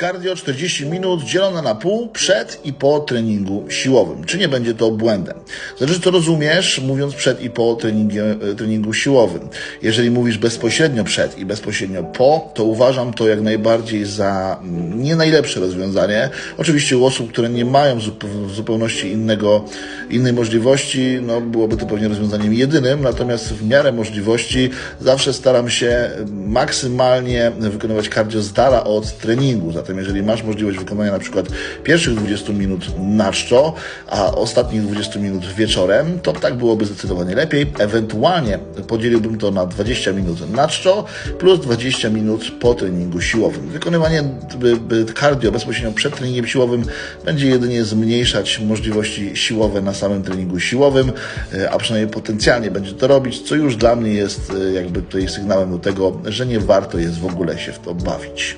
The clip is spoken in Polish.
cardio 40 minut dzielone na pół przed i po treningu siłowym. Czy nie będzie to błędem? Zależy, co rozumiesz, mówiąc przed i po treningie, e, treningu siłowym. Jeżeli mówisz bezpośrednio przed i bezpośrednio po, to uważam to jak najbardziej za mm, nie najlepsze rozwiązanie. Oczywiście u osób, które nie mają w zupełności innego, innej możliwości, no byłoby to pewnie rozwiązaniem jedynym, natomiast w miarę możliwości zawsze staram się maksymalnie wykonywać cardio z dala od treningu. Zatem jeżeli masz możliwość wykonania na przykład pierwszych 20 minut na czczo, a ostatnich 20 minut wieczorem, to tak byłoby zdecydowanie lepiej. Ewentualnie podzieliłbym to na 20 minut na czczo plus 20 minut po treningu siłowym. Wykonywanie cardio bezpośrednio przed treningiem siłowym będzie jedynie zmniejszać możliwości siłowe na samym treningu siłowym, e, a przynajmniej potencjalnie będzie to robić, co już dla mnie jest e, jakby tutaj sygnałem do tego, że nie warto jest w ogóle się w to bawić.